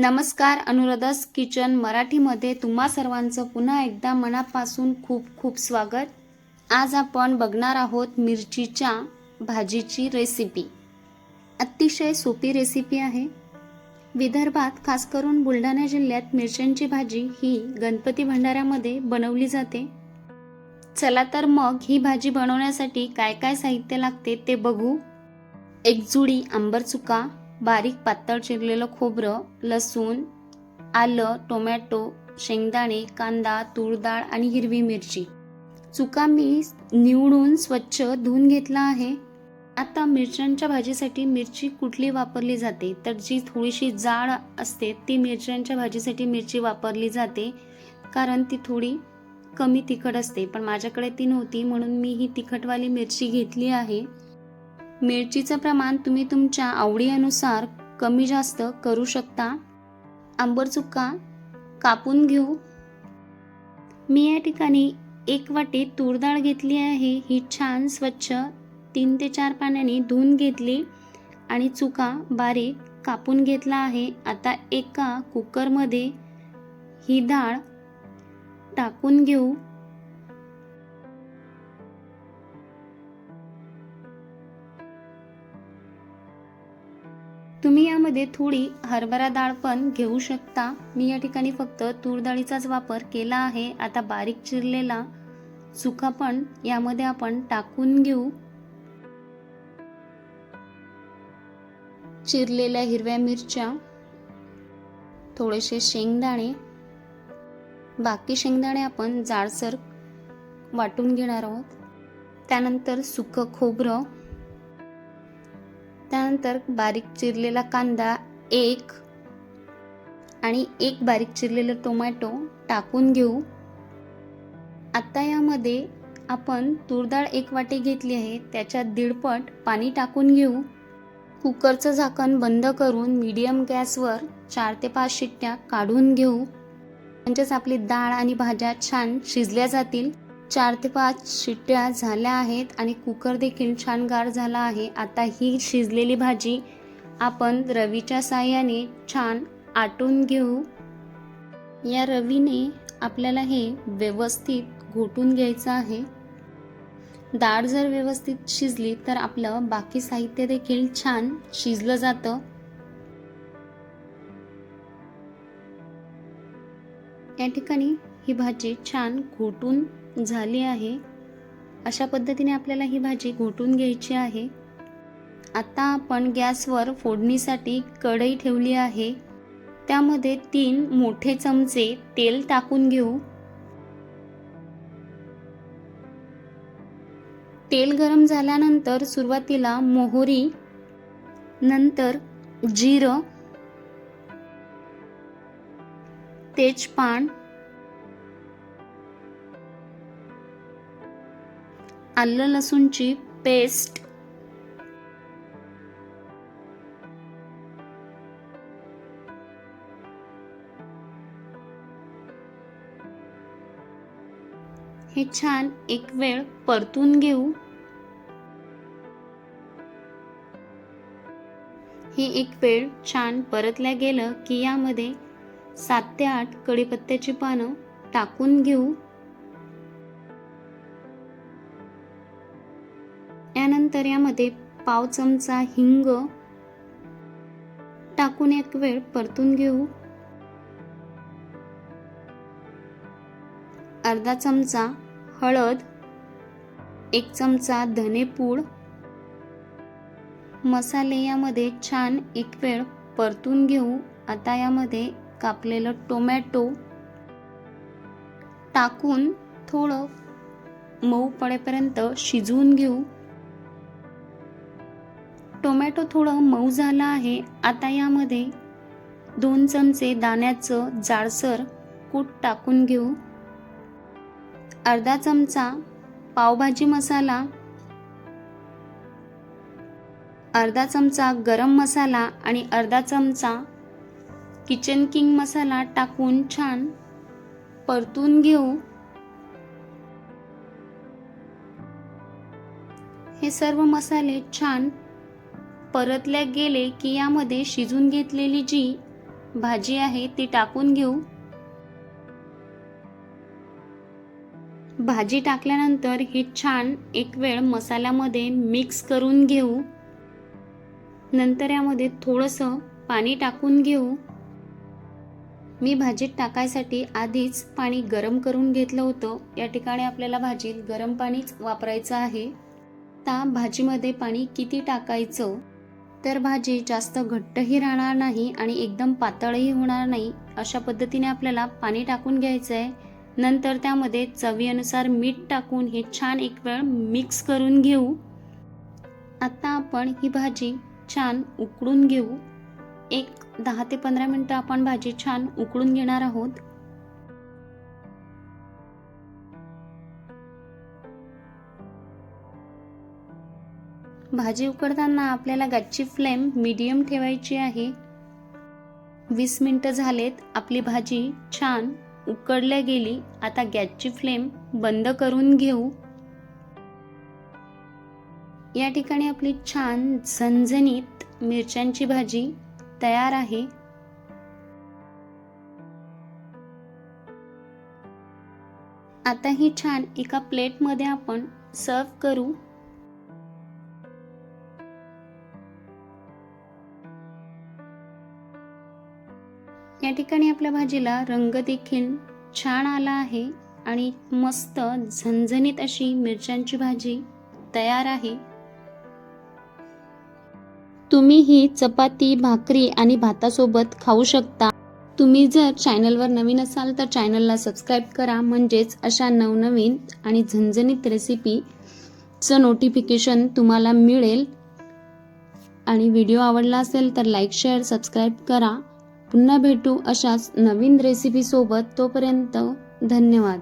नमस्कार अनुराधास किचन मराठीमध्ये तुम्हा सर्वांचं पुन्हा एकदा मनापासून खूप खूप स्वागत. आज आपण बघणार आहोत मिरचीच्या भाजीची रेसिपी अतिशय सोपी रेसिपी आहे. विदर्भात खास करून बुलढाणा जिल्ह्यात मिरच्यांची भाजी ही गणपती भंडाऱ्यामध्ये बनवली जाते. चला तर मग ही भाजी बनवण्यासाठी काय काय साहित्य लागते ते बघू. एक जुडी आंबर चुका बारीक पातळ चिरलेलं खोबरं लसूण आलं टोमॅटो शेंगदाणे कांदा तूर डाळ आणि हिरवी मिरची. चुका मी निवडून स्वच्छ धुवून घेतला आहे. आता मिरच्यांच्या भाजीसाठी मिरची कुठली वापरली जाते? तर जी थोडीशी जाड असते ती मिरच्यांच्या भाजीसाठी मिरची वापरली जाते. कारण ती थोडी कमी तिखट असते. पण माझ्याकडे ती नव्हती म्हणून मी ही तिखटवाली मिरची घेतली आहे. मिरचीचं प्रमाण तुम्ही तुमच्या आवडीनुसार कमी जास्त करू शकता. आंबर चुका कापून घेऊ. मी या ठिकाणी एक वाटी तूर डाळ घेतली आहे. ही छान स्वच्छ तीन ते चार पाण्याने धुवून घेतली आणि चुका बारीक कापून घेतला आहे. आता एका कुकरमध्ये ही डाळ टाकून घेऊ. यामध्ये थोडी हरभरा डाळ पण घेऊ शकता. मी या ठिकाणी फक्त तूर डाळीचाच वापर केला आहे. आता बारीक चिरलेला सुका पण यामध्ये आपण टाकून घेऊ. चिरलेल्या हिरव्या मिरच्या थोडेसे शेंगदाणे बाकी शेंगदाणे आपण जाडसर वाटून घेणार आहोत. त्यानंतर सुकं खोबरं त्यानंतर बारीक चिरलेला कांदा एक आणि एक बारीक चिरलेलं टोमॅटो टाकून घेऊ. आत्ता यामध्ये आपण तूरडाळ एक वाटी घेतली आहे त्याच्यात दीडपट पाणी टाकून घेऊ. कुकरचं झाकण बंद करून मीडियम गॅसवर चार ते पाच शिट्ट्या काढून घेऊ. म्हणजेच आपली डाळ आणि भाज्या छान शिजल्या जातील. चार ते पाच शिट्ट्या झाल्या आहेत आणि कुकर देखील छान गार झाला आहे. आता ही शिजलेली भाजी आपण रवीच्या साह्याने छान आटून घेऊ. या रवीने आपल्याला हे व्यवस्थित घोटून घ्यायचं आहे. डाळ जर व्यवस्थित शिजली तर आपलं बाकी साहित्य देखील छान शिजलं जातं. या ठिकाणी ही भाजी छान घोटून झाली आहे. अशा पद्धतीने आपल्याला ही भाजी घोटून घ्यायची आहे. आता आपण गॅसवर फोडणीसाठी कढई ठेवली आहे. त्यामध्ये तीन मोठे चमचे तेल टाकून घेऊ. तेल गरम झाल्यानंतर सुरुवातीला मोहरी नंतर जिरं तेजपान आलं लसूणची पेस्ट. हे छान एक वेळ परतून घेऊ. हे एक वेळ छान परतल्या गेलं की यामध्ये सात ते आठ कढीपत्त्याची पानं टाकून घेऊ. यानंतर यामध्ये पाव चमचा हिंग टाकून एक वेळ परतून घेऊ. अर्धा चमचा हळद एक चमचा धनेपूड. मसाले यामध्ये छान एक वेळ परतून घेऊ. आता यामध्ये कापलेलं टोमॅटो टाकून थोडं मऊ पडेपर्यंत शिजवून घेऊ. टोमॅटो थोडं मऊ झालं आहे. आता यामध्ये दोन चमचे दाण्याचं जाडसर कूट टाकून घेऊ. अर्धा चमचा पावभाजी मसाला अर्धा चमचा गरम मसाला आणि अर्धा चमचा किचन किंग मसाला टाकून छान परतून घेऊ. हे सर्व मसाले छान परतल्या गेले की यामध्ये शिजून घेतलेली जी भाजी आहे ती टाकून घेऊ. भाजी टाकल्यानंतर हे छान एक वेळ मसाल्यामध्ये मिक्स करून घेऊ. नंतर यामध्ये थोडंसं पाणी टाकून घेऊ. मी भाजीत टाकायसाठी आधीच पाणी गरम करून घेतलं होतं. या ठिकाणी आपल्याला भाजीत गरम पाणीच वापरायचं आहे. आता भाजीमध्ये पाणी किती टाकायचं? तर भाजी जास्त घट्टही राहणार नाही आणि एकदम पातळही होणार नाही अशा पद्धतीने आपल्याला पाणी टाकून घ्यायचं आहे नंतर त्यामध्ये चवीनुसार मीठ टाकून हे छान एक वेळ मिक्स करून घेऊ. आत्ता आपण ही भाजी छान उकडून घेऊ. एक दहा ते पंधरा मिनटं आपण भाजी छान उकळून घेणार आहोत. भाजी उकडताना आपल्याला गॅसची फ्लेम मीडियम ठेवायची आहे. वीस मिनटं झालेत आपली भाजी छान उकडल्या गेली. आता गॅसची फ्लेम बंद करून घेऊ. या ठिकाणी आपली छान झणझणीत मिरच्यांची भाजी तयार आहे. आता ही छान एका प्लेटमध्ये आपण सर्व करू. या ठिकाणी आपल्या भाजीला रंग देखील छान आला आहे आणि मस्त झणझणीत अशी मिरच्यांची भाजी तयार आहे. तुम्ही ही चपाती भाकरी आणि भातासोबत खाऊ शकता. तुम्ही जर चॅनलवर नवीन असाल तर चॅनलला सबस्क्राईब करा. म्हणजेच अशा नवनवीन आणि झणझणीत रेसिपीचं नोटिफिकेशन तुम्हाला मिळेल. आणि व्हिडिओ आवडला असेल तर लाईक शेअर सबस्क्राईब करा. पुन्हा भेटू अशाच नवीन रेसिपीसोबत तोपर्यंत धन्यवाद.